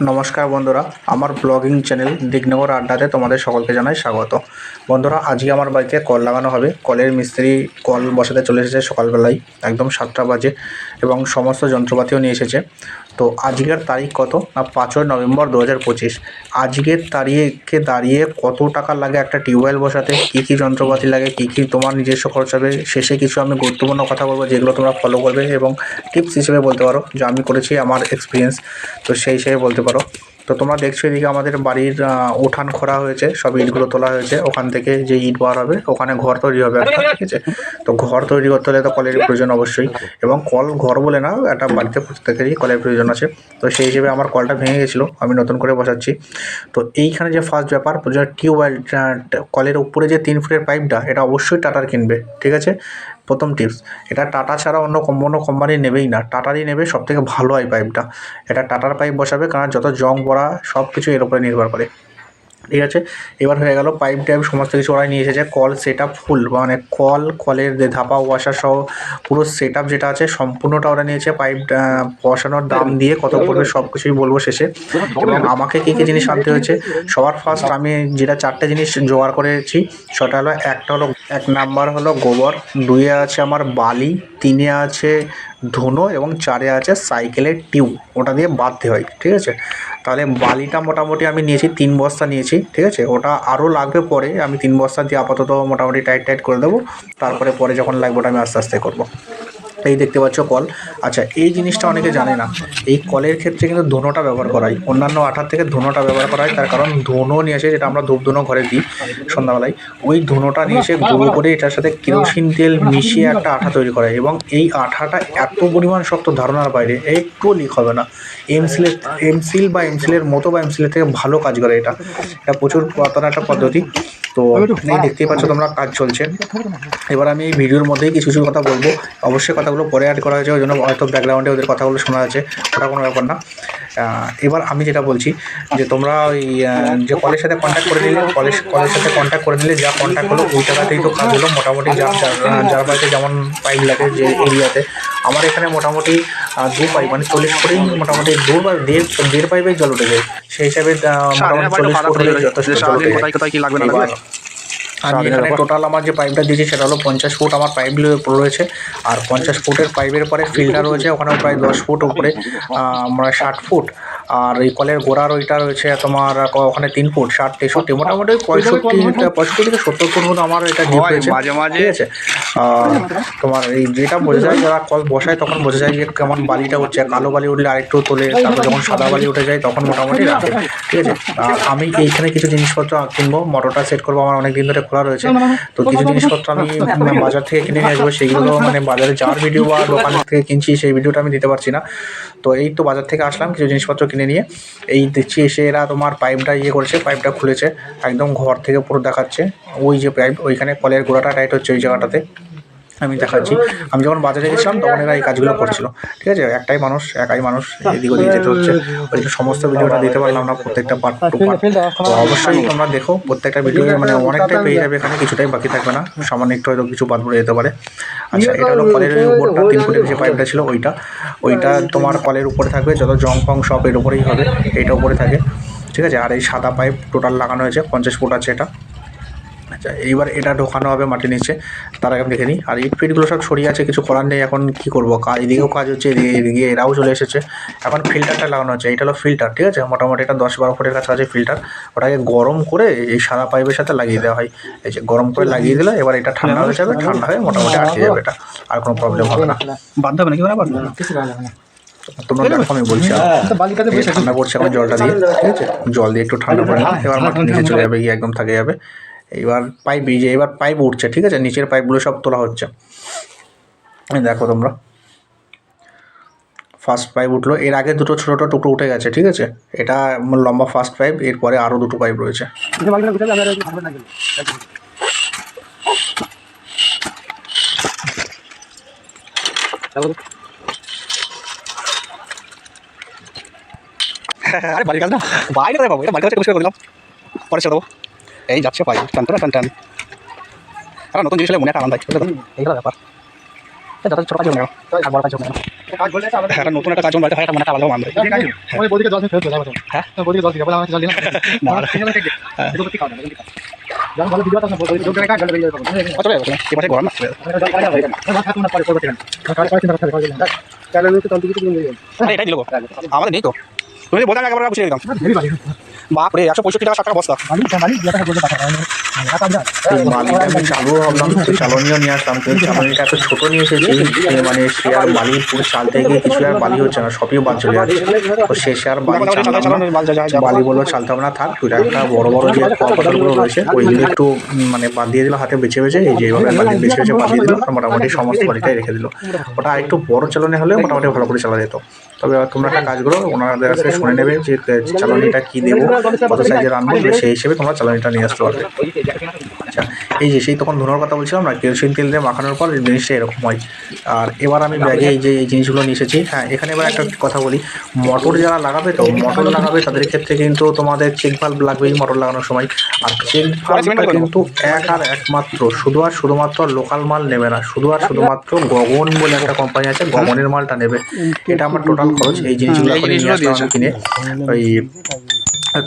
নমস্কার বন্ধুরা, আমার ব্লগিং চ্যানেল দিগনগর আড্ডাতে তোমাদের সকলকে জানাই স্বাগত। বন্ধুরা, আজকে আমার বাড়িতে কল লাগানো হবে। কলের মিস্ত্রি কল বসাতে চলে এসেছে সকালবেলায়, একদম সাতটা বাজে, এবং সমস্ত যন্ত্রপাতিও নিয়ে এসেছে। তো আজকের তারিখ কত? না, পাঁচই নভেম্বর দু হাজার পঁচিশ। আজকের তারিখে দাঁড়িয়ে কত টাকা লাগে একটা টিউবওয়েল বসাতে? কী কী যন্ত্রপাতি লাগে? কী কী তোমার নিজস্ব খরচ হবে? শেষে কিছু আমি গুরুত্বপূর্ণ কথা বলব যেগুলো তোমরা ফলো করবে এবং টিপস হিসেবে বলতে পারো, যে আমি করেছি আমার এক্সপিরিয়েন্স তো সেই হিসেবে বলতে পারো। তো তোমরা দেখছ এদিকে আমাদের বাড়ির উঠান খোঁড়া হয়েছে, সব ইটগুলো তোলা হয়েছে। ওখান থেকে যে ইট বার হবে, ওখানে ঘর তৈরি হবে একটা, ঠিক আছে? তো ঘর তৈরি করতে হলে তো কলের প্রয়োজন অবশ্যই। এবং কল ঘর বলে না, একটা বাড়িতে প্রত্যেকেরই কলের প্রয়োজন আছে। তো সেই হিসেবে আমার কলটা ভেঙে গেছিল, আমি নতুন করে বসাচ্ছি। তো এইখানে যে ফার্স্ট ব্যাপার টিউবওয়েল কলের উপরে যে তিন ফুটের পাইপটা এটা অবশ্যই টাটার কিনবে, ঠিক আছে? প্রথম টিপস এটা টাটা ছাড়া অন্য কোনো কোম্পানি নেবেই না। টাটারই নেবে সব থেকে ভালো হয় পাইপটা এটা টাটার পাইপ বসাবে, কারণ যত জং পড়া সব কিছু এর উপরে নির্ভর করে। ঠিক আছে? এবার হয়ে গেল পাইপ টাইপ সমস্ত কিছু ওরাই নিয়ে এসেছে। কল সেট ফুল মানে কল কলের ধাপা ওয়াশার সহ পুরো সেট যেটা আছে, সম্পূর্ণটা ওরা নিয়েছে পাইপ বসানোর দাম দিয়ে কত পড়বে সব কিছুই বলব শেষে। এবং আমাকে কী কী জিনিস আনতে হয়েছে? সবার ফার্স্ট আমি যেটা চারটে জিনিস জোগাড় করেছি সেটা হলো, একটা হলো, এক নাম্বার হলো গোবর, দুইয়ে আছে আমার বালি, তিনে আছে ধুনো এবং চারে আছে সাইকেলের টিউব ওটা দিয়ে বাঁধতে হয়, ঠিক আছে? তাহলে বালিটা মোটামুটি আমি নিয়েছি, তিন বস্তা নিয়েছি, ঠিক আছে? ওটা আরও লাগবে পরে, আমি তিন বস্তা দিয়ে আপাতত মোটামুটি টাইট টাইট করে দেবো। তারপরে পরে যখন লাগবে ওটা আমি আস্তে আস্তে করব। এই দেখতে পাচ্ছ কল। আচ্ছা এই জিনিসটা অনেকে জানে না। এই কলের ক্ষেত্রে কিন্তু ধুনোটা ব্যবহার করা হয়। অন্যান্য আঠার থেকে ধুনোটা ব্যবহার করা হয়। তার কারণ ধুনো নিয়ে এসে যেটা আমরা ধূপ ধুনো ঘরে দিই সন্ধ্যাবেলায়, ওই ধুনোটা নিয়ে এসে গুঁড়ো করে এটার সাথে কেরোসিন তেল মিশিয়ে একটা আঠা তৈরি করা হয়। এবং এই আঠাটা এত পরিমাণ শক্ত ধারণার বাইরে, একটুও লিক হবে না। এমসিলের এমসিল বা এমসিলের মতো বা এমসিলের থেকে ভালো কাজ করে এটা। এটা প্রচুর পুরাতন একটা পদ্ধতি। তো এই দেখতেই পাচ্ছ তোমরা কাজ চলছে। এবার আমি এই ভিডিওর মধ্যেই কিছু কিছু কথা বলব। অবশ্যই কথাগুলো পরে অ্যাড করা হয়েছে ওই জন্য হয়তো ব্যাকগ্রাউন্ডে ওদের কথাগুলো শোনা যাচ্ছে ওটা কোনো ব্যাপার না। এবার আমি যেটা বলছি যে তোমরা ওই যে কলের সাথে কন্ট্যাক্ট করে নিলে কলেজ কলের সাথে কন্ট্যাক্ট করে নিলে যা কন্ট্যাক্ট হলো ওই টাকাতেই তো কাজ হলো। মোটামুটি যার যার বাড়িতে যেমন পাইপ লাগে যে এরিয়াতে আমার এখানে মোটামুটি দু পাইপ মানে চল্লিশ ফুটেই মোটামুটি দু বা দেড় দেড় পাইপে জল উঠে যায়। সেই হিসাবে মোটামুটি চল্লিশ ফুট যথেষ্ট জল উঠে যায়। আমি এখানে টোটাল আমার যে পাইপটা দিয়েছি সেটা হলো পঞ্চাশ ফুট আমার পাইপ রয়েছে। আর পঞ্চাশ ফুটের পাইপের পরে ফিল্টার রয়েছে ওখানে প্রায় দশ ফুট উপরে আমরা ষাট ফুট। আর এই কলের গোড়ার ওইটা রয়েছে তোমার ওখানে তিন ফুট ষাট তেষট্টি মোটামুটি পঁয়ষট্টি পঁয়ষট্টি থেকে সত্তর ফুট মতো আমার এটা ডিপ রয়েছে মাঝে মাঝে। ঠিক আছে? তোমার এই যেটা বোঝা যায় যারা কল বসায় তখন বোঝা যায় যে কেমন বালিটা উঠছে। কালো বালি উঠলে আরেকটু তোলে তারপর যখন সাদা বালি উঠে যায় তখন মোটামুটি রাখে। ঠিক আছে? আর আমি এইখানে কিছু জিনিসপত্র কিনবো? মোটরটা সেট করব আমার অনেক দিন ধরে খোলা রয়েছে। তো কিছু জিনিসপত্র আমি বাজার থেকে কিনে নিয়ে আসব সেইগুলো মানে বাজারে যাওয়ার ভিডিও বা দোকান থেকে কিনছি সেই ভিডিওটা আমি দিতে পারছি না। তো এই তো বাজার থেকে আসলাম কিছু জিনিসপত্র কিনে নিয়ে এই দেখছি এসে এরা তোমার পাইপটা ইয়ে করেছে পাইপটা খুলেছে, একদম ঘর থেকে পুরো দেখাচ্ছে। ওই যে পাইপ ওইখানে কলের গোড়াটা টাইট হচ্ছে ওই জায়গাটাতে। আমি দেখাচ্ছি। আমি যখন বাজারে গেছিলাম তখন এরা এই কাজগুলো করছিল। ঠিক আছে? একটাই মানুষ একাই মানুষ এদিক ওদিক যেতে হচ্ছে। ওই সমস্ত ভিডিওটা দিতে পারলাম না প্রত্যেকটা পার্ট টু পার্ট তো অবশ্যই তোমরা দেখো প্রত্যেকটা ভিডিও মানে অনেকটাই পেয়ে যাবে এখানে কিছুটাই বাকি থাকবে না। সামান্য একটু হয়তো কিছু বাদ পড়ে যেতে পারে। আচ্ছা এটা হলো কলের উপরটা তিন ফুটের যে পাইপটা ছিল ওইটা। ওইটা তোমার কলের উপরে থাকবে যত জং ফং সব এর উপরেই হবে এইটা উপরে থাকে। ঠিক আছে? আর এই সাদা পাইপ টোটাল লাগানো হয়েছে পঞ্চাশ ফুট আছে এটা। আচ্ছা এইবার এটা ঢোকানো হবে মাটির নিচে। তার আগে আমি দেখে নিই। আর ইট ফিটগুলো সব ছড়িয়ে আছে কিছু করার নেই এখন কী করব? কাজ এদিকেও কাজ হচ্ছে এদিকে এদিকে এরাও চলে এসেছে। এখন ফিল্টারটা লাগানো হচ্ছে এটা হলো ফিল্টার ঠিক আছে? মোটামুটি এটা দশ বারো ফুটের কাছে আছে ফিল্টার। ওটাকে গরম করে এই সাদা পাইপের সাথে লাগিয়ে দেওয়া হয়। এই যে গরম করে লাগিয়ে দিলে এবার এটা ঠান্ডা হয়ে যাবে ঠান্ডা হয়ে মোটামুটি আটকে যাবে এটা। আর কোনো প্রবলেম হবে না। বাধ্য হবে মানে বাধ্য তোমরা দেখো আমি বলছি আর। ঠান্ডা পড়ছে এখন জলটা দিয়ে ঠিক আছে? জল দিয়ে একটু ঠান্ডা করে নিই। এবার মাটির নিচে চলে যাবে গিয়ে একদম থাকে যাবে। এবার পাইপ এই যে এবার পাইপ উঠছে, ঠিক আছে? নিচের পাইপগুলো সব তোলা হচ্ছে। দেখো তোমরা। ফার্স্ট পাইপ উঠল। এর আগে দুটো ছোটো ছোটো টুকরো উঠে গেছে, ঠিক আছে? এটা লম্বা ফার্স্ট পাইপ এরপরে আরও দুটো পাইপ রয়েছে। আরে বাড়ির কাজ না। বাইরে বাবু করে পরে এই যাচ্ছে পাই টান টান টান আর নতুন জিনিস হলে মনে একটা আনন্দ হয় বুঝলে তো? এই হলো ব্যাপার ছোটো কাজ আর বড় কাজ হ্যাঁ একটা নতুন একটা কাজ হয় একটা মনে একটা মানবে। ওই বদিকে জল হ্যাঁ? হ্যাঁ বদিকে জল জল দিলাম না। ভালো ভিডিও আছে বদিকে পাশে গরম না। আমাদের নেই তো। তুমি বলতাম একবার বুঝিয়ে দিতাম বাপ রে একশো পঁয়ষট্টি টাকা ষাট টাকা বস্তা চালু ভাবলাম চালনিও নিয়ে আসলাম কিন্তু চালনিটা এত ছোট নিয়ে এসেছি মানে সে আর বালি পুরো চাল থেকে কিছু আর বালি হচ্ছে না সবই বাদ চলে যাচ্ছে। তো শেষে আর বালি বালি বলল চালতে হবে না থাক একটা বড় বড় যে রয়েছে ওইগুলো একটু মানে বাদ দিয়ে দিল হাতে বেছে বেছে এই যে এইভাবে বালি বেছে বেছে বাদ দিয়ে দিল মোটামুটি সমস্ত বালিটাই রেখে দিল। ওটা একটু বড় চালনে হলে মোটামুটি ভালো করে চালা যেত। তবে তোমরা একটা কাজ করো, ওনাদের কাছে শুনে নেবে যে চালানিটা কি দেবো, কত সাইজের আনব সেই হিসেবে তোমরা চালানিটা নিয়ে আসতে পারবে। আচ্ছা এই যে সেই তখন ধুনোর কথা বলছিলাম না কেরোসিন তেল দিয়ে মাখানোর পর জিনিসটা এরকম হয়। আর এবার আমি ব্যাগে এই যে এই জিনিসগুলো নিয়ে এসেছি হ্যাঁ এখানে এবার একটা কথা বলি, মটর যারা লাগাবে তো, মটর লাগাবে তাদের ক্ষেত্রে কিন্তু তোমাদের চেক ভাল্ব লাগবেই মটর লাগানোর সময়। আর চেক ভাল্বটা কিন্তু এক আর একমাত্র, শুধু আর শুধুমাত্র লোকাল মাল নেবে না, শুধু আর শুধুমাত্র গগন বলে একটা কোম্পানি আছে, গগনের মালটা নেবে। এটা আমার টোটাল খরচ এই জিনিসগুলো কিনে। ওই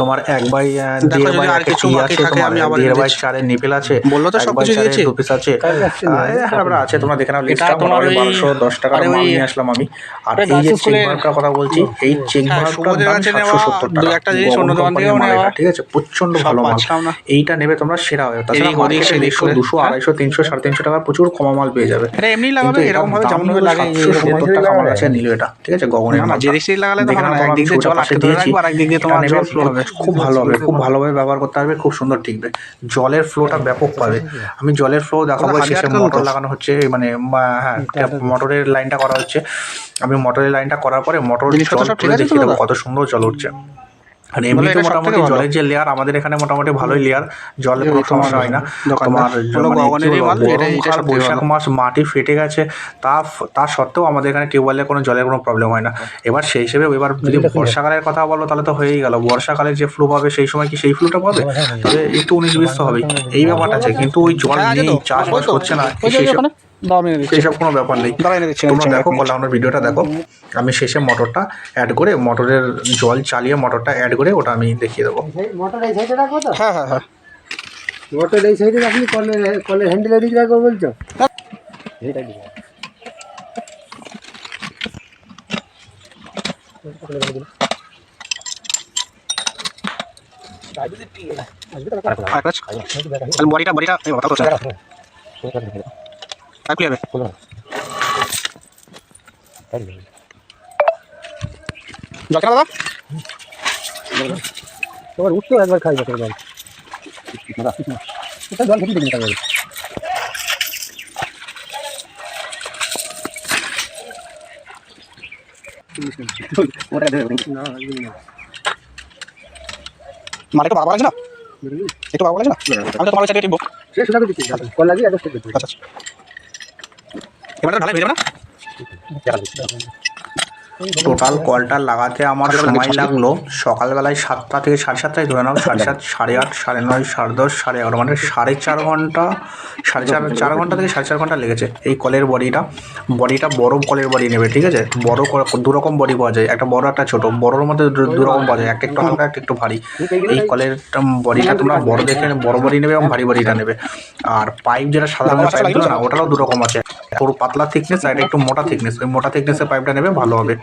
তোমার এক বাই দেড় বাই আর একটা কিছু টি বাকি আছে তোমার আমি আবার দেড় বাই। চারের নিপেল আছে বলল তো সবকিছু চারের দু piece আছে। হ্যাঁ আমরা আছে তোমরা দেখে নাও লিস্টটা এটা তোমার বারোশো দশ টাকার মাল নিয়ে আসলাম আমি। আর এই যে চেক ভাল্বটার কথা বলছি এই চেক সুবোধের দাম সাতশো নেওয়া সত্তর টাকা। একটা জিনিস অন্য দোকান এটা, ঠিক আছে প্রচণ্ড ভালো মাল। এইটা নেবে তোমরা সেরা হবে। তাছাড়া মার্কেটে করে। দুশো আড়াইশো তিনশো সাড়ে তিনশো টাকা প্রচুর কমা মাল পেয়ে যাবে। এটা এমনি লাগাবে এরকম ভাবে যেমন হলো লাগে সাতশো সত্তর টাকা আমার কাছে নিল এটা। ঠিক আছে গগনে না না যে দিক থেকে লাগালে দেখে না নাও, একদিক দিয়ে আমি জল আটকে ধরে দিয়েছি। রাখব আর একদিক দিয়ে তোমার নেবে, জল ফ্লো হবে খুব ভালো হবে খুব ভালোভাবে ব্যবহার করতে পারবে খুব সুন্দর টিকবে জলের ফ্লোটা ব্যাপক পাবে। আমি জলের ফ্লো দেখাবো শেষে মোটর লাগানো হচ্ছে মানে হ্যাঁ মোটরের লাইনটা করা হচ্ছে। আমি মোটরের লাইনটা করার পরে মোটর জল দেখিয়ে দেবো কত সুন্দর জল উঠছে। আর এমনিতে মোটামুটি জলের যে লেয়ার আমাদের এখানে মোটামুটি ভালোই লেয়ার জলের কোনো সমস্যা হয় না। তোমার মানে বৈশাখ মাস মাটি ফেটে গেছে তা তা সত্ত্বেও আমাদের এখানে টিউবওয়েলে কোনো জলের কোনো প্রবলেম হয় না। এবার সেই হিসেবে এবার যদি বর্ষাকালের কথা বলো তাহলে তো হয়েই গেল। বর্ষাকালে যে ফ্লু পাবে সেই সময় কি সেই ফ্লুটা পাবে? তবে একটু উনিশ বিশ হবেই। এই ব্যাপারটা আছে। কিন্তু ওই জল হ্যাঁ, নেই চাষবাস হচ্ছে না সেই সব ওখানে দাও আমি এনে দিচ্ছি। সেই কোনো ব্যাপার নেই। এনে দিচ্ছি তোমরা দেখো দিচ্ছি। কল্যাণের ভিডিওটা দেখো। আমি শেষে মোটরটা অ্যাড করে মোটরের জল চালিয়ে মোটরটা অ্যাড করে ওটা আমি দেখিয়ে দেবো। মোটর এই সাইডে রাখব তো? হ্যাঁ হ্যাঁ হ্যাঁ। মোটর এই সাইডে রাখলি কলের কলের হ্যান্ডেল এদিকে রাখব বলছো? বডিটা বডিটা এই বাবা ক্লিয়ার জল দাদা তোমার উঠতো একবার খাই জল জল খেতে দিন মানে একটু বাবা লাগছে না একটু বাবা লাগছে না আমি তো তোমার চালিয়ে টিপবো কল লাগিয়ে আচ্ছা ঢালাই হয়ে যাবে না? টোটাল কলটা লাগাতে আমার সময় লাগল। সকালবেলায় সাতটা থেকে সাড়ে সাতটায় ধরে নাও। সাড়ে সাত সাড়ে আট সাড়ে নয় সাড়ে দশ সাড়ে এগারো। মানে সাড়ে চার ঘণ্টা সাড়ে চার চার ঘণ্টা থেকে সাড়ে চার ঘণ্টা লেগেছে এই কলের বডিটা। বডিটা বড় কলের বডি নেবে ঠিক আছে? বড় দু রকম বডি পাওয়া যায়। একটা বড় একটা ছোট। বড়োর মধ্যে দু- রকম পাওয়া যায়। একটা একটু হালকা একটা একটু ভারী। এই কলের বডিটা তোমরা বড় দেখে বড় বডি নেবে এবং ভারী বডিটা নেবে। আর পাইপ যেটা সাধারণ পাইপ না ওটারও দু রকম আছে। পুরো পাতলা থিকনেস আর একটু মোটা থিকনেস ওই মোটা থিকনেসের পাইপটা নেবে ভালো হবে।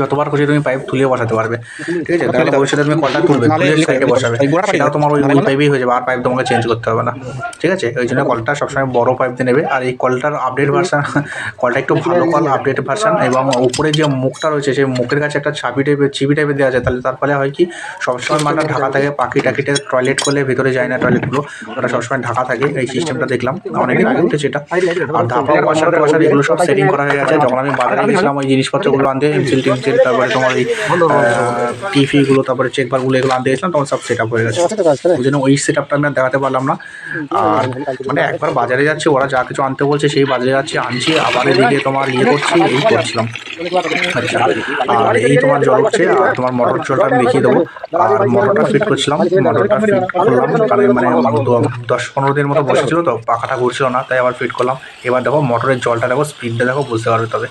যতবার খুশি তুমি পাইপ তুলে বসাতে পারবে। ঠিক আছে? তাহলে ভবিষ্যতে তুমি কলটা তুলবে তুলে সাইডে বসাবে। সেটাও তোমার ওই ওই। পাইপেই হয়ে যাবে আর পাইপ তোমাকে চেঞ্জ করতে হবে না। ঠিক আছে? ওই জন্য কলটা সবসময় বড় পাইপ দিয়ে নেবে। আর এই কলটার আপডেট ভার্সান কলটা একটু ভালো কল আপডেট ভার্সান এবং উপরে যে মুখটা রয়েছে সেই মুখের কাছে একটা চাবি টাইপের চিবি টাইপের দেওয়া আছে। তাহলে তার ফলে হয় কি? সবসময় মালটা ঢাকা থাকে পাখি টাকিতে টয়লেট করলে ভিতরে যায় না টয়লেটগুলো ওটা সবসময় ঢাকা থাকে। এই সিস্টেমটা দেখলাম। অনেকদিন আগে উঠেছে এটা। আর ধাপা ওয়াশার ওয়াশার এগুলো সব সেটিং করা হয়ে গেছে। যখন আমি বাজারে গেছিলাম ওই জিনিসপত্রগুলো আনতে এমসিল টেমসিল তারপরে তোমার এই টিফিগুলো তারপরে চেক বারগুলো এগুলো আনতে গেছিলাম তখন সব সেট আপ হয়ে গেছে। তো কাজ করে ওই জন্য ওই সেট আপটা আমি দেখাতে পারলাম না। আর মানে একবার বাজারে যাচ্ছি ওরা যা কিছু আনতে বলছে সেই বাজারে যাচ্ছি আনছি আবার এদিকে তোমার ইয়ে করছি এই করছিলাম। আচ্ছা আর এই তোমার জল হচ্ছে আর তোমার মোটর জলটা আমি দেখিয়ে দেবো। আর মোটরটা ফিট করছিলাম মোটরটা ফিট করলাম কারণ মানে দশ পনেরো দিনের মতো বসেছিল তো পাখাটা ঘুরছিল না তাই আবার ফিট করলাম। এবার দেখো মোটরের জলটা দেখো স্পিডটা দেখো বুঝতে পারবে তবে।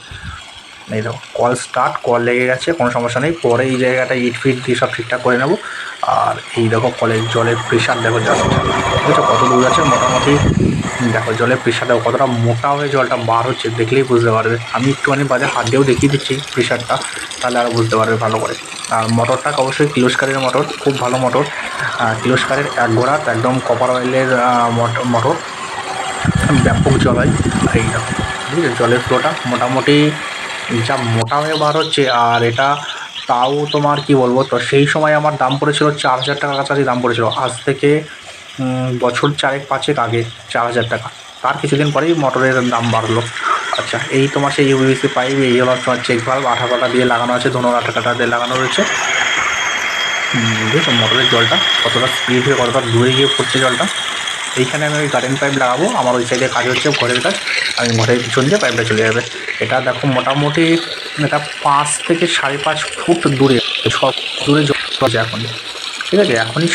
এই দেখো কল স্টার্ট কল লেগে গেছে, কোনো সমস্যা নেই। পরে এই জায়গাটা ইট ফিট দিয়ে সব ঠিকঠাক করে নেব। আর এই দেখো কলের জলের প্রেশার দেখো জাস্ট বুঝেছ কত দূর আছে? মোটামুটি দেখো, জলের প্রেশার দেখো, কতটা মোটা হয়ে জলটা বার হচ্ছে, দেখলেই বুঝতে পারবে। আমি একটুখানি বাজে হাত দিয়েও দেখিয়ে দিচ্ছি প্রেশারটা তাহলে আরও বুঝতে পারবে ভালো করে। আর মোটরটা অবশ্যই কিলোস্কারের মোটর খুব ভালো মোটর কিলোস্কারের এক ঘোড়া একদম কপার অয়েলের মোটর ব্যাপক জল হয়, এই দেখো, বুঝলে? জলের ফ্লোটা মোটামুটি যা মোটা হয়ে বার হচ্ছে, আর এটা তাও তোমার কি বলব? তো সেই সময় আমার দাম পড়েছিল চার হাজার টাকার কাছাকাছি দাম পড়েছিল। আজ থেকে বছর চারেক পাঁচেক আগে চার হাজার টাকা। তার কিছুদিন পরেই মোটরের দাম বাড়লো। আচ্ছা এই তোমার সেই ইউবিসি পাইপ এই হলো তোমার চেক ভাল্ব আঠা কাটা দিয়ে লাগানো আছে ধনুর আঠা কাটা দিয়ে লাগানো রয়েছে। বুঝেছ? মোটরের জলটা কতটা স্পিড হয়ে, কতটা দূরে গিয়ে পড়ছে জলটা? এইখানে আমি ওই কারেন্ট পাইপ লাগাবো। আমার ওই সাইডে কাজ হচ্ছে, ঘরের কাজ। আমি ঘরের পিছন দিয়ে পাইপটা চলে যাবে। এটা দেখো মোটামুটি এটা পাঁচ থেকে সাড়ে পাঁচ ফুট দূরে। সব দূরে জল আছে এখন। ঠিক আছে? এখনই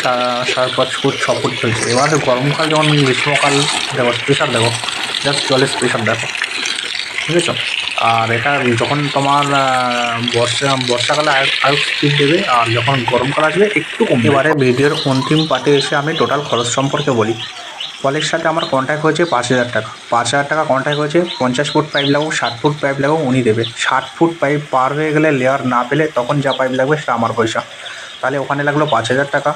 সাড়ে পাঁচ ফুট, ছ ফুট চলছে। এবার গরমকাল যেমন গ্রীষ্মকাল, দেখো প্রেশার দেখো। জাস্ট জলের প্রেশার দেখো। ঠিক আছে? আর এটা যখন তোমার বর্ষা, বর্ষাকালে আরও আরও স্পিড দেবে, আর যখন গরমকাল আসবে, একটু কমবে। এবারে ভিডিওর অন্তিম পার্টে এসে আমি টোটাল খরচ সম্পর্কে বলি। কলের সাথে আমার কন্ট্যাক্ট হয়েছে পাঁচ হাজার টাকা। পাঁচ হাজার টাকা কন্ট্যাক্ট হয়েছে, পঞ্চাশ ফুট পাইপ লাগাবো, ষাট ফুট পাইপ লাগাবো, উনি দেবে। ষাট ফুট পাইপ পার হয়ে গেলে লেয়ার না পেলে তখন যা পাইপ লাগবে সেটা আমার পয়সা। তাহলে ওখানে লাগল পাঁচ হাজার টাকা।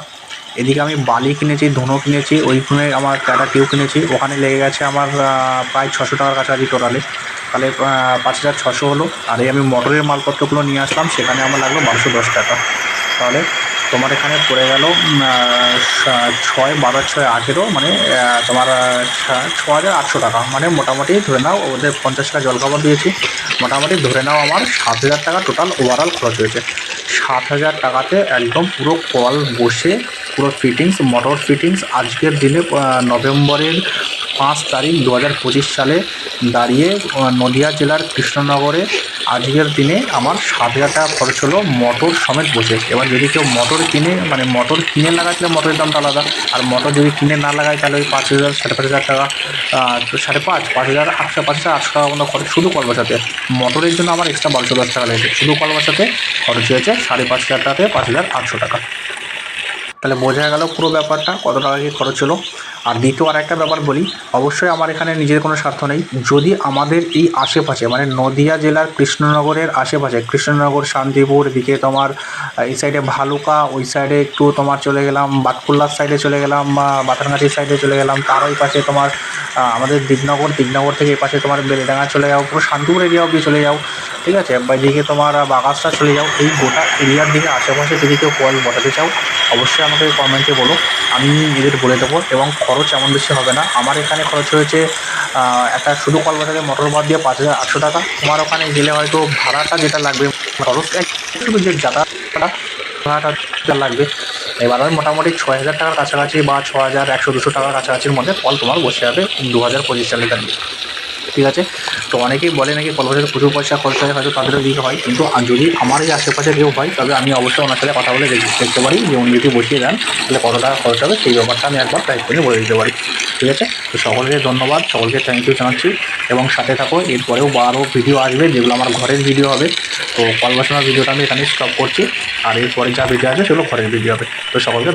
এদিকে আমি বালি কিনেছি, ধুনো কিনেছি ওইখানে আমার প্যারা টিউ কিনেছি। ওখানে লেগে গেছে আমার প্রায় ছশো টাকার কাছাকাছি টোটালে তাহলে পাঁচ হাজার ছশো হলো। আর এই আমি মোটরের মালপত্রগুলো নিয়ে আসলাম, সেখানে আমার লাগল বারোশো দশ টাকা। তাহলে তোমার এখানে পড়ে গেল ছয়, বারো, ছয়, আঠেরো মানে তোমার ছ- হাজার আটশো টাকা। মানে মোটামুটি ধরে নাও, ওদের পঞ্চাশ টাকা জলখাবার দিয়েছি। মোটামুটি ধরে নাও, আমার সাত হাজার টাকা টোটাল ওভারঅল খরচ হয়েছে। সাত হাজার টাকাতে একদম পুরো কল বসে, পুরো ফিটিংস মোটর ফিটিংস আজকের দিনে নভেম্বরের পাঁচ তারিখ দু হাজার পঁচিশ সালে দাঁড়িয়ে নদিয়া জেলার কৃষ্ণনগরে আজকের দিনে আমার সাত হাজার টাকা খরচ হলো মটর সমেত বসে। এবার যদি কেউ মটর কিনে মানে মটর কিনে লাগাচ্ছিলে মোটরের দামটা আলাদা। আর মোটর যদি কিনে না লাগায় তাহলে ওই পাঁচ হাজার, সাড়ে পাঁচ হাজার টাকা সাড়ে পাঁচ পাঁচ হাজার, আটশো পাঁচ হাজার আটশো টাকা মতো খরচ শুধু কল বসাতে মোটরের জন্য আমার এক্সট্রা বারোশো দশ টাকা লেগেছে। শুধু কল বসাতে খরচ হয়েছে সাড়ে পাঁচ হাজার টাকা থেকে পাঁচ হাজার আটশো টাকা। তাহলে বোঝা গেল পুরো ব্যাপারটা কত টাকা কি খরচ হলো। আর দ্বিতীয় আর একটা ব্যাপার বলি, অবশ্যই আমার এখানে নিজের কোনো স্বার্থ নেই। যদি আমাদের এই আশেপাশে মানে নদিয়া জেলার কৃষ্ণনগরের আশেপাশে, কৃষ্ণনগর, শান্তিপুর, এদিকে তোমার এই সাইডে ভালুকা, ওই সাইডে একটু তোমার চলে গেলাম, বাতকুল্লার সাইডে চলে গেলাম বা বাতানগাছির সাইডে চলে গেলাম, তার ওই পাশে তোমার আমাদের দিগনগর দিগনগর থেকে এই পাশে তোমার বেলেডাঙ্গা চলে যাও, পুরো শান্তিপুর এরিয়া অবধি চলে যাও। ঠিক আছে? বা এদিকে তোমার বাগাসটা চলে যাও। এই গোটা এরিয়ার দিকে, আশেপাশে যদি কেউ কল বসাতে চাও, অবশ্যই আমাকে কমেন্টে বলো। আমি এদের বলে দেবো এবং খরচ এমন বেশি হবে না। আমার এখানে খরচ হয়েছে একটা শুধু কল বসাতে মোটর বাদ দিয়ে পাঁচ হাজার আটশো টাকা। তোমার ওখানে গেলে হয়তো ভাড়াটা যেটা লাগবে, খরচ একটু যে যাতায়াতটা, ভাড়াটা লাগবে, এবার আমি মোটামুটি ছয় হাজার টাকার কাছাকাছি বা ছ হাজার একশো দুশো টাকার কাছাকাছির মধ্যে কল তোমার বসে যাবে দু হাজার পঁচিশ সালে দাঁড়িয়ে ঠিক আছে? তো অনেকেই বলে নাকি কল বছরে প্রচুর পয়সা খরচ হয়, হয়তো তাদেরও দিকে হয়। কিন্তু যদি আমার এই আশেপাশে কেউ হয় তবে আমি অবশ্যই ওনার সাথে কথা বলে দেখি- দেখতে পারি যে উনি যদি বসিয়ে দেন, তাহলে কত টাকা খরচ হবে সেই ব্যাপারটা আমি একবার টাইপ করে বলে দিতে পারি। ঠিক আছে? তো সকলকে ধন্যবাদ, সকলকে থ্যাংক ইউ জানাচ্ছি। এবং সাথে থাকো, এরপরেও আরও ভিডিও আসবে, যেগুলো আমার ঘরের ভিডিও হবে। তো কল বসানোর ভিডিওটা আমি এখানে স্টপ করছি। আর এরপরে যা ভিডিও আসবে, সেগুলো ঘরের ভিডিও হবে। তো সকলকে